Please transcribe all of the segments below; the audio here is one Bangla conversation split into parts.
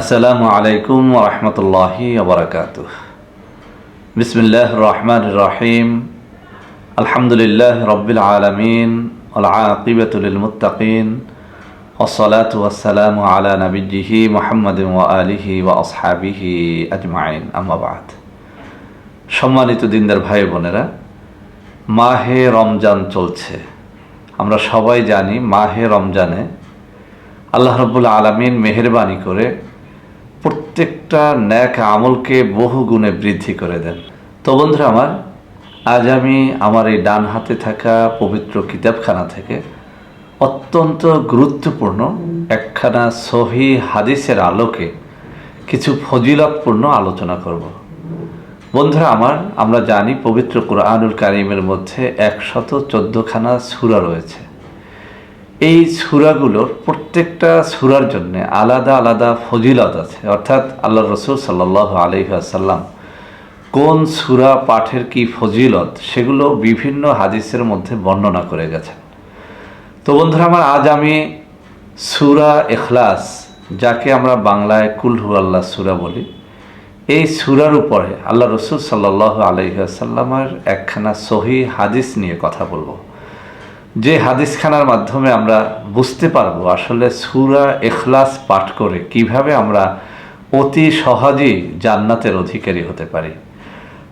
আসসালামু আলাইকুম রহমতুল্লাহি ওবরাকাত বিসমিল্লাহ রহমান রহিম। আলহামদুলিল্লাহ রব্বিল আলমিন আকিবতুল মুতাকিন ওয়াসালাম আলা নবীজিহি মোহাম্মদ আলিহি ওয়া আসহাবিহি আজমাইন। আমাবাদ সম্মানিত দিনদার ভাই বোনেরা, মাহে রমজান চলছে। আমরা সবাই জানি মাহে রমজানে আল্লাহ রব্বুল আলমিন মেহরবানি করে প্রত্যেকটা ন্যাক আমলকে বহু গুণে বৃদ্ধি করে দেন। তো বন্ধুরা আমার, আজ আমি আমার এই ডান হাতে থাকা পবিত্র কিতাবখানা থেকে অত্যন্ত গুরুত্বপূর্ণ একখানা সহি হাদিসের আলোকে কিছু ফজিলতপূর্ণ আলোচনা করব। বন্ধুরা আমার, আমরা জানি পবিত্র কোরআনুল কারিমের মধ্যে একশত চোদ্দখানা সুরা রয়েছে। এই সুরাগুলোর প্রত্যেকটা সুরার জন্য আলাদা আলাদা ফজিলত আছে। অর্থাৎ আল্লাহ রসুল সাল্লাহ আলহাসাল্লাম কোন সুরা পাঠের কি ফজিলত সেগুলো বিভিন্ন হাদিসের মধ্যে বর্ণনা করে গেছেন। তো বন্ধুরা আমার, আজ আমি সুরা এখলাস যাকে আমরা বাংলায় কুলহু আল্লাহ সুরা বলি, এই সুরার উপরে আল্লাহ রসুল সাল্লাহ আলহাসাল্লামের একখানা সহি হাদিস নিয়ে কথা বলব। যে হাদিসখানার মাধ্যমে আমরা বুঝতে পারব আসলে সুরা এখলাস পাঠ করে কীভাবে আমরা অতি সহজেই জান্নাতের অধিকারী হতে পারি।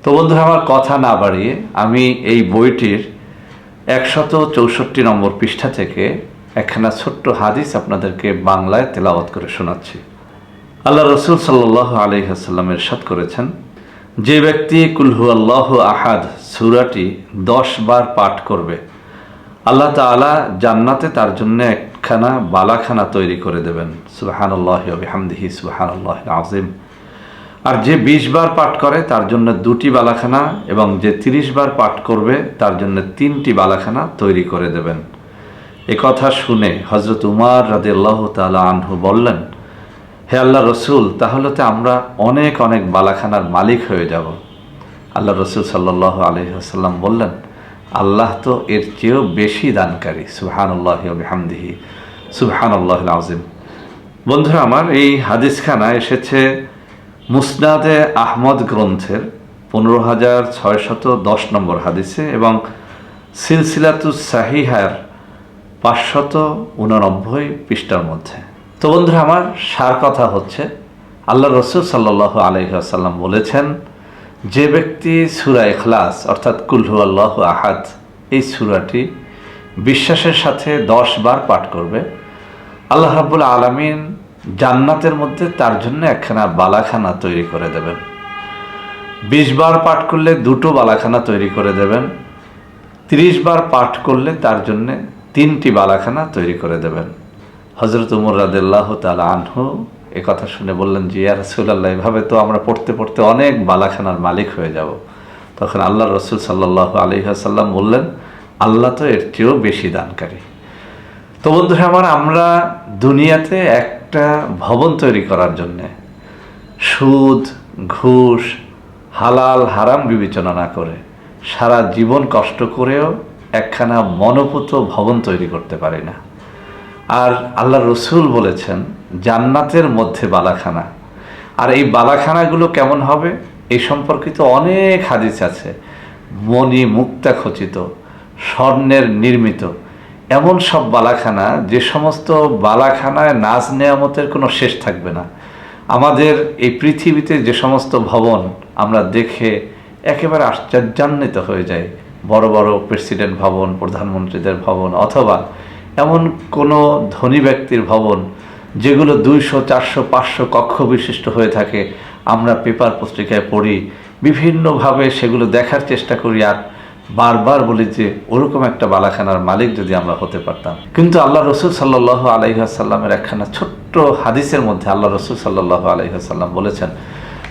তো বন্ধুরা, আমার কথা না বাড়িয়ে আমি এই বইটির একশত চৌষট্টি নম্বর পৃষ্ঠা থেকে একখানা ছোট্ট হাদিস আপনাদেরকে বাংলায় তেলাওয়াত করে শোনাচ্ছি। আল্লাহ রসুল সাল্লাহ আলহাসাল্লামের সাথ করেছেন, যে ব্যক্তি কুলহু আল্লাহ আহাদ সুরাটি দশ বার পাঠ করবে আল্লাহ তালা জান্নাতে তার জন্য একখানা বালাখানা তৈরি করে দেবেন। সুবাহানুল্লাহ হামদিহি সুবাহানুল্লাহ আজিম আর যে বিশ বার পাঠ করে, তার জন্য দুটি বালাখানা এবং যে তিরিশ বার পাঠ করবে, তার জন্য তিনটি বালাখানা তৈরি করে দেবেন। এ কথা শুনে হজরত উমার রাদিল্লাহ তালা আনহু বললেন, হে আল্লাহ রসুল, তাহলে তো আমরা অনেক অনেক বালাখানার মালিক হয়ে যাব। আল্লাহ রসুল সাল্লাহ আলহিহাসাল্লাম বললেন আল্লাহ তো এর চেয়েও বেশি দানকারী, সুবহানুল্লাহ হামদিহি সুবহানুল্লাহ আজিম বন্ধুরা, আমার এই হাদিসখানা এসেছে মুসনাদে আহমদ গ্রন্থের পনেরো হাজার ছয়শত দশ নম্বর হাদিসে এবং সিলসিলাতুস সাহিহার পাঁচশত উননব্বই পৃষ্ঠার মধ্যে। তো বন্ধুরা, আমার সার কথা হচ্ছে আল্লাহ রসুল সাল্লাহ আলহাসাল্লাম বলেছেন যে ব্যক্তি সুরা এখলাস অর্থাৎ কুলহু আল্লাহ আহাদ, এই সুরাটি বিশ্বাসের সাথে দশ বার পাঠ করবে। আল্লাহ রাবুল আলমিন জান্নাতের মধ্যে তার জন্য একখানা বালাখানা তৈরি করে দেবেন। বিশ বার পাঠ করলে দুটো বালাখানা তৈরি করে দেবেন। তিরিশ বার পাঠ করলে তার জন্যে তিনটি বালাখানা তৈরি করে দেবেন। হজরত উমর রাদেল্লাহ তালা আনহু এ কথা শুনে বললেন যে ইয়া রসুল্লাহ এভাবে তো আমরা পড়তে পড়তে অনেক বালাখানার মালিক হয়ে যাব। তখন আল্লাহ রসুল সাল্লাহ আলহাসাল্লাম বললেন, আল্লাহ তো এর চেয়েও বেশি দানকারী। তো বন্ধুরা আমার, আমরা দুনিয়াতে একটা ভবন তৈরি করার জন্যে সুদ, ঘুষ, হালাল, হারাম বিবেচনা না করে সারা জীবন কষ্ট করেও একখানা মনোপুত ভবন তৈরি করতে পারি না। আর আল্লাহ রসুল বলেছেন, জান্নাতের মধ্যে বালাখানা। আর এই বালাখানাগুলো কেমন হবে? এই সম্পর্কিত অনেক হাদিস আছে। মণি মুক্তা খচিত, স্বর্ণের নির্মিত। এমন সব বালাখানা, যে সমস্ত বালাখানায় নাচ নেয়ামতের কোনো শেষ থাকবে না। আমাদের এই পৃথিবীতে যে সমস্ত ভবন, আমরা দেখে একেবারে আশ্চর্যান্বিত হয়ে যাই। বড় বড় প্রেসিডেন্ট ভবন, প্রধানমন্ত্রীদের ভবন, অথবা এমন কোনো ধনী ব্যক্তির ভবন যেগুলো দুইশো, চারশো, পাঁচশো কক্ষ বিশিষ্ট হয়ে থাকে, আমরা পেপার পত্রিকায় পড়ি, বিভিন্নভাবে সেগুলো দেখার চেষ্টা করি আর বারবার বলি যে ওরকম একটা বালাখানার মালিক যদি আমরা হতে পারতাম। কিন্তু আল্লাহ রসুল সাল্লাহ আলহিহাসাল্লামের একখানা ছোট্ট হাদিসের মধ্যে আল্লাহ রসুল সাল্লাহ আলহিহাসাল্লাম বলেছেন,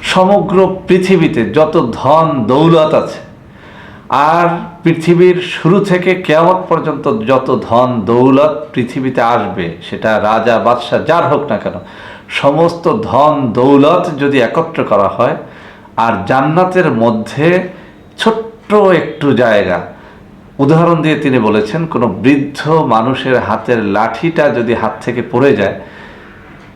সমগ্র পৃথিবীতে যত ধন দৌলত আছে আর পৃথিবীর শুরু থেকে কেয়ামত পর্যন্ত যত ধন দৌলত পৃথিবীতে আসবে, সেটা রাজা, বাদশাহ যার হোক না কেন, সমস্ত ধন দৌলত যদি একত্র করা হয়, আর জান্নাতের মধ্যে ছোট্ট একটু জায়গা। উদাহরণ দিয়ে তিনি বলেছেন, কোনো বৃদ্ধ মানুষের হাতের লাঠিটা যদি হাত থেকে পড়ে যায়,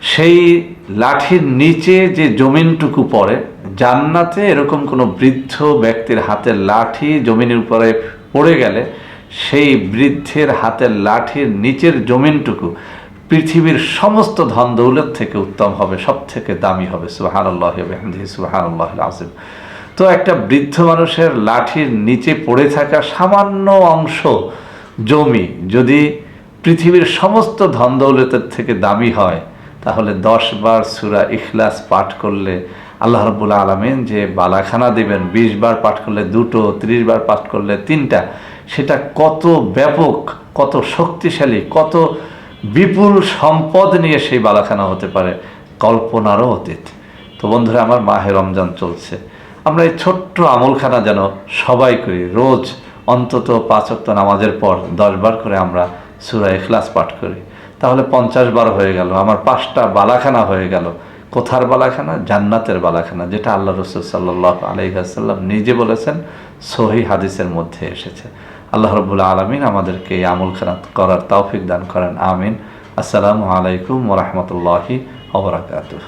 সেই লাঠির নিচে যে জমিনটুকু পড়ে জান্নাতে এরকম কোনো বৃদ্ধ ব্যক্তির হাতের লাঠি জমিনের উপরে পড়ে গেলে সেই বৃদ্ধের হাতের লাঠির নিচের জমিনটুকু পৃথিবীর সমস্ত ধন দৌলত থেকে উত্তম হবে সব থেকে দামি হবে। আল্লাহ আজিম তো একটা বৃদ্ধ মানুষের লাঠির নিচে পড়ে থাকা সামান্য অংশ জমি যদি পৃথিবীর সমস্ত ধন দৌলতের থেকে দামি হয়, তাহলে দশ বার সুরা ইখলাস পাঠ করলে আল্লাহ রবুল্লা আলমিন যে বালাখানা দিবেন, বিশ বার পাঠ করলে দুটো, ত্রিশ বার পাঠ করলে তিনটা, সেটা কত ব্যাপক, কত শক্তিশালী, কত বিপুল সম্পদ নিয়ে সেই বালাখানা হতে পারে? কল্পনারও অতীত। তো বন্ধুরা, আমার মাহে রমজান চলছে। আমরা এই ছোট্ট আমলখানা যেন সবাই করি। রোজ অন্তত পাঁচ ওয়াক্ত নামাজের পর দশ বার করে আমরা সুরা এখলাস পাঠ করি। তাহলে পঞ্চাশ বার হয়ে গেল। আমার পাঁচটা বালাখানা হয়ে গেল। কোথার বালাখানা? জান্নাতের বালাখানা, যেটা আল্লাহ রসুল সাল্লাহ আলহিহাসাল্লাম নিজে বলেছেন, সহি হাদিসের মধ্যে এসেছে। আল্লাহ রবুল্লা আলমিন আমাদেরকে এই আমলখানা করার তৌফিক দান করেন, আমিন। আসসালামু আলাইকুম ওরহমতুল্লাহি ওবরাকাতুহ